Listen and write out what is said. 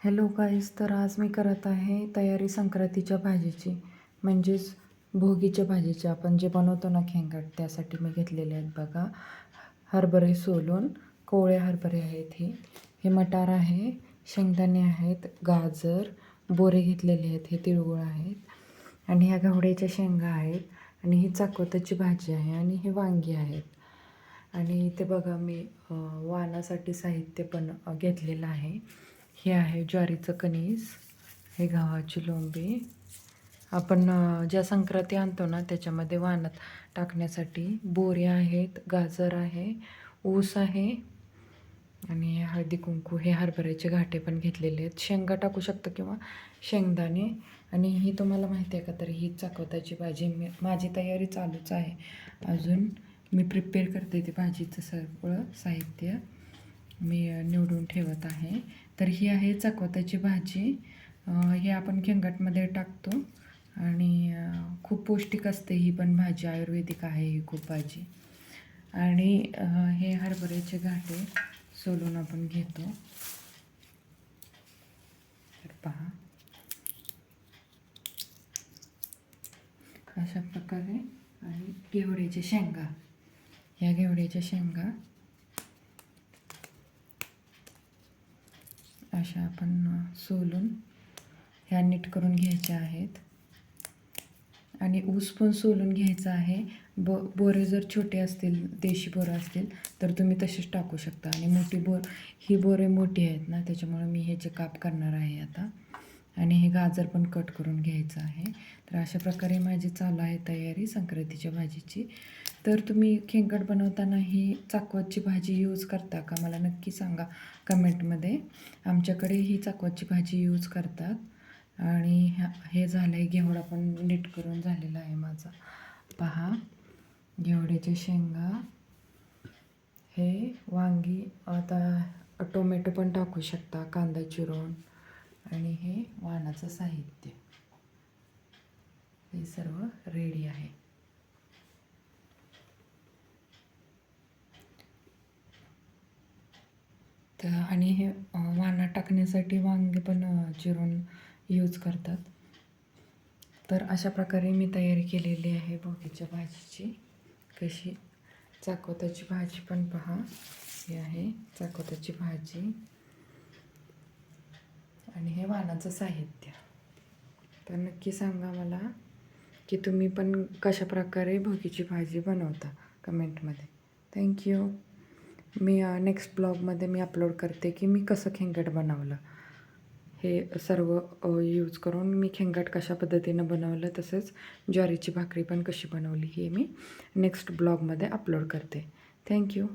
Hello गाईस तर आज मी करत आहे तयारी संक्रांतीच्या भाजीची म्हणजेच भोगीच्या भाजीची. आपण जे बनवतो ना खेंगाट त्यासाठी मी घेतलेले आहेत बघा. हरभरे सोलून कोवळे हरभरे आहेत हे. हे मटार आहे शेंगदाणे आहेत गाजर बोरे घेतलेले आहेत हे तिळगुळ आहेत. आणि ह्या घवड्याच्या शेंगा आहेत आणि ही चाकवताची भाजी आहे आणि हे वांगी आहेत. आणि इथे बघा मी वानासाठी साहित्य पण घेतलेलं आहे. हे आहे ज्वारीचं कणीस हे गव्हाची लोंबी. आपण ज्या संक्रांती आणतो ना त्याच्यामध्ये वाणात टाकण्यासाठी बोरे आहेत गाजर आहे ऊस आहे आणि हळदी कुंकू हे हरभऱ्याचे घाटे पण घेतलेले आहेत. शेंगा टाकू शकतो किंवा शेंगदाणे. आणि ही तुम्हाला माहिती आहे का? तर ही चाकवताची भाजी मी माझी तयारी चालूच आहे. अजून मी प्रिपेअर करते ते भाजीचं सगळं साहित्य. मी निवडून ठेवत आहे. तर ही आहे चकवताची भाजी. हे आपण खेंगाटमध्ये टाकतो आणि खूप पौष्टिक असते ही पण भाजी. आयुर्वेदिक आहे ही खूप भाजी. आणि हे हरभऱ्याचे घाटे सोलून आपण घेतो. तर पहा. अशा प्रकारे. आणि घेवड्याच्या शेंगा. ह्या घेवड्याच्या शेंगा अशा आपण सोलून ह्या नीट करून घ्यायच्या आहेत. आणि ऊस पण सोलून घ्यायचा आहे. ब बोरे जर छोटे असतील देशी बोरं असतील तर तुम्ही तसेच टाकू शकता. आणि मोठी बोर ही बोरे मोठी आहेत ना त्याच्यामुळे मी ह्याचे काप करणार आहे आता. आणि हे गाजर पण कट करून घ्यायचं आहे. तर अशा प्रकारे माझी चालू आहे तयारी संक्रांतीच्या भाजीची. तर तुम्ही खेंकट बनवताना ही चाकवतची भाजी यूज करता का? मला नक्की सांगा कमेंटमध्ये. आमच्याकडे ही चाकवतची भाजी यूज करतात. आणि हे झालं आहे घेवडा पण नीट करून झालेला आहे माझा. पहा घेवड्याच्या शेंगा हे वांगी आता टोमॅटो पण टाकू शकता कांदा चिरून. आणि हे वाणाचं साहित्य. हे सर्व रेडी आहे. तर आणि हे वाना टाकण्यासाठी वांगे पण चिरून यूज करतात. तर अशा प्रकारे मी तयारी केलेली आहे बोगीच्या भाजीची. कशी? चाकोताची भाजी पण पहा. ही आहे चाकोताची भाजी. आणि हे वाणाचं साहित्य. तर नक्की सांगा मला की तुम्ही पण कशा प्रकारे भोगीची भाजी बनवता कमेंटमध्ये. थँक्यू मी नेक्स्ट ब्लॉगमध्ये मी अपलोड करते की मी कसं खेंगट बनवलं. हे सर्व यूज करून मी खेंगट कशा पद्धतीनं बनवलं तसेच ज्वारीची भाकरी पण कशी बनवली हे मी नेक्स्ट ब्लॉगमध्ये अपलोड करते. Thank you